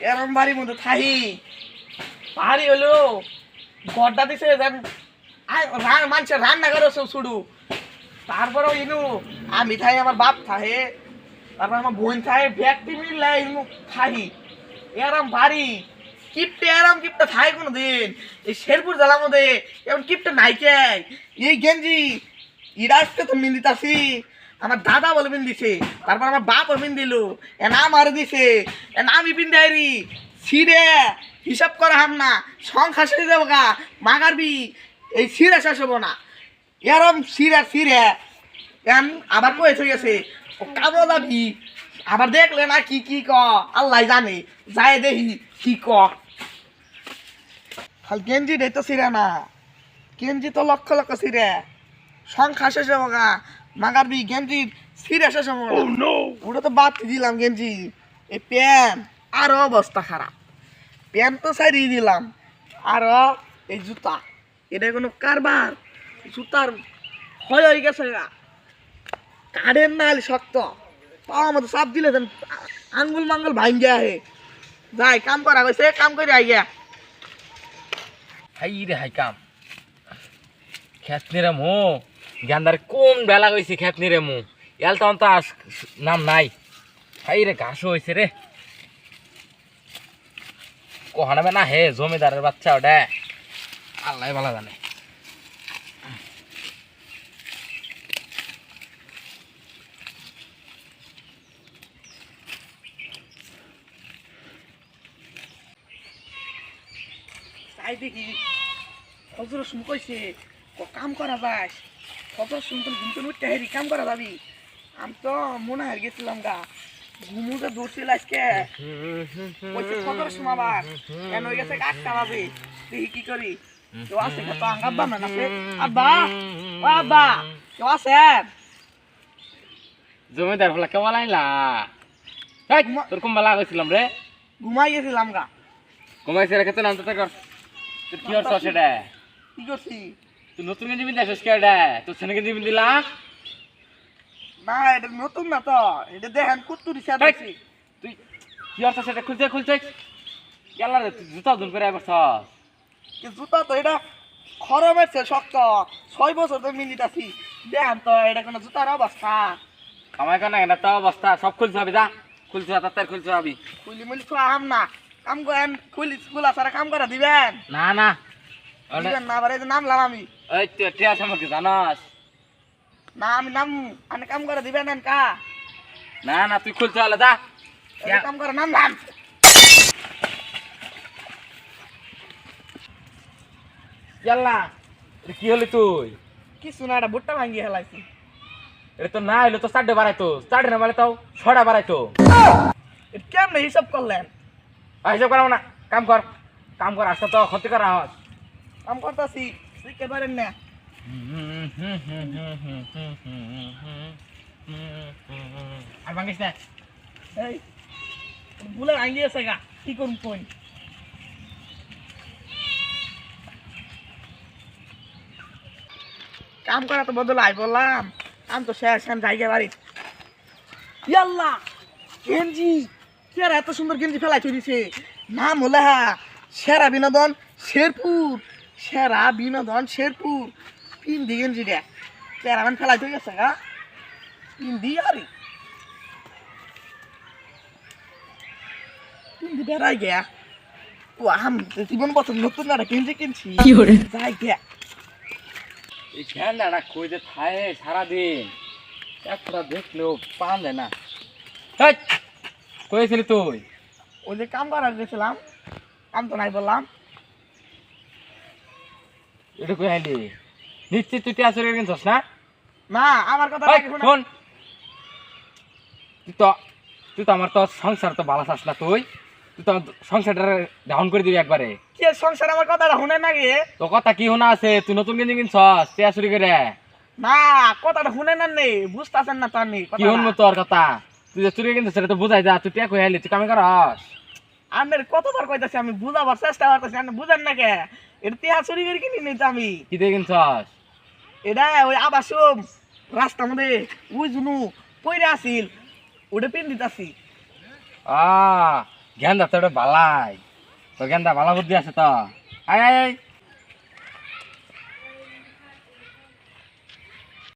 এরম বাড়ির মধ্যে থাহি ভারী হলো, গড্ডা দিছে মানুষের রান্না করে সব শুরু তারপরেও ইনু আমি থাই আমার বাপ থাহে তারপর আমার বোন থাহে ব্যক্তি মিললে ইনু থাহি এরম বাড়ি, কিপটে, এরম কিপটা থাই কোনো দিন এই শেরপুর জেলার মধ্যে এমন কিপটা নাইকে এই গেঞ্জি ইরাজকে তো দিতাছি আমার দাদা বলে মিন দিছে, তারপর আমার বাপ মিন দিল, এ নাম আর দিছে, এ নামই পিন দেয়রি সিরে হিসাব করা হাম না সংখ্যা সেরে দেবো গা মাগারবি এই সিরে শেষ হব না। এরম সিরে সিরে এন আবার কয়ে গেছে ও কাবো দাবি আবার দেখলে না কি কি ক, আল্লাহ জানে, যায় দেখি কি ক। খাল গেঞ্জি রে তো সিরে না, গেঞ্জি তো লক্ষ লক্ষ সিরে সংখ্যা শেষ হব গা মাগারবি গেঞ্জি সিরে শেষ হব ওটা তো বাদ দিলাম গেঞ্জি। এই প্যান্ট আরও অবস্থা খারাপ। প্যান্ট তো সারিয়ে দিলাম আরও এই জুতা। এটা কোনো কারবার জুতার হয় হয়ে গেছে কাঠের নাল শক্ত। পাওয়া মতো চাপ দিলে আঙ্গুল মাঙ্গুল ভাঙ্গে আহে। যাই কাম করা হয়েছে কাম করে আইয়া হাই রে হাই কাম। খেতনি রে মো গেন্দার কোন বেলা গেছি খেতনি রে মু? এল তখন তো আস নাম নাই। হাই রে, ঘাস হয়েছে রে। কহানাবে না হে, জমিদারের বাচ্চা ওটা আল্লাহ ভালো জানে। দেখি হজর ক কাম করা যাস। হজর শুন তো ঘুমতে উঠতে হেরি কাম করা যাবি? আমি তো মনে হার গেছিলাম গা। ঘুমুতে দৌড়ছিল আজকে। হজর শুমাবার কেন হয়ে গেছে আটটা বাজে দেখি কি করি কেউ আছে তো না আব্বা ও আব্বা কেউ আছে? জমিদার তোর কোন বেলা গেছিলাম রে ঘুমাই গেছিলাম গা। কমাইছে রেখে তো নাম তো তোর কি সেটা? কি করছি তুই নতুন গেঞ্জি পিন্ধে আসিস কে এটা তোর ছেলে গেঞ্জি পিন্দিলা না এটা নতুন না তো। এটা দেখেন কুত্তুরি হেই, সাথে তুই কি অর্থ সেটা খুলছে খুলছে গেলা রে তুই জুতা ধুন করে আবার কি জুতা তো এটা খরমের চেয়ে শক্ত। ছয় বছর তো মিনিট আছি। দেখেন তো এটা কোনো জুতার অবস্থা। কামাই কেন এটা তো অবস্থা? সব খুলতে হবে যা। খুলতে হবে তার খুলতে হবে। খুলি মুলি তো আম না। কাম করেন খুলি খোলা সারা কাম করে দিবেন? না না। না আবার এই যে নামলাম আমি। এই তুই টিয়া সম্পর্কে জানাস। না আমি নাম আমি কাম করে দিবেন না কা না না তুই খুলতে হলে যা। এই যে। কাম করে নামলাম গেলা কি হলি তুই? কিছু না এটা বুটটা ভাঙ্গি হেলাইছি। এটা তো না হইলে তো চারটে বাড়াইতো চারটে না বাড়াইতো ছটা বাড়াইতো এটা হিসাব করলেন? হিসাব করাবো না। কাম কর কাম কর আসতে তো ক্ষতি করা হয়। কাম করতেছি শিখতে পারেন না? আর ভাঙিস না। এই ভুলে ভাঙ্গি আছে গা, কি করুন কই? কাম করা তো বদল আই বললাম। কাম তো শেষ আমি জায়গা বাড়ি ইয়াল্লা, গেঞ্জি, কে এত সুন্দর গেঞ্জি ফেলাই দিছে নাম হলে হা, সেরা বিনোদন, শেরপুর। সেরা বিনোদন শেরপুর। পিন্দি গেঞ্জি রে কেরা মানে ফেলাই তো গেছে গা। পিন্দি আরে। পিন্দি বেড়াই গিয়া। ও আম জীবন বছর নতুন কিনছি। যাই গিয়া। এই খেলাটা কই যে থাকে সারাদিন। একটা দেখলেও পান না। হেই, কইছিলি তুই? ওই যে কাম করার গেছিলাম। কাম তো নাই বললাম। এটা কই আইলি? নিশ্চিত তুই টিয়া চুরি কিনছস না? না আমার কথা শোন। তুই তো তুই তো আমার তো সংসার তো ভালো চাস না তুই। তুই তো সংসারটা ডাউন করে দিবি একবারে। কে সংসার? আমার কথাটা শুনে না গে তো কথা কি শোনা আছে? তুই নতুন গেঞ্জি কিনছস টিয়া চুরি করে? না কথাটা শুনে না নেই বুঝতেছেন না তার নেই কি শুনব তোর কথা? তুই যে চুরি কিনছিস সেটা তো বুঝাই যা তুই টিয়া কই আইলি? তুই কামে করস? আমি কতবার কইতাছি আমি? বুঝাবার চেষ্টা করতেছি। আপনি বুঝেন না কে? এটা তিয়া চুরি করে কিনি নিতে আমি। কি দেখেন চাস এটা ওই আবাসম। রাস্তা মধ্যে ওই জুনু পইরে আসিল ওটা পিন দিতাছি। আ গেন্দা তো ওটা বালাই। তো গেন্দা বালা বুদ্ধি আছে তো। আয় আয়।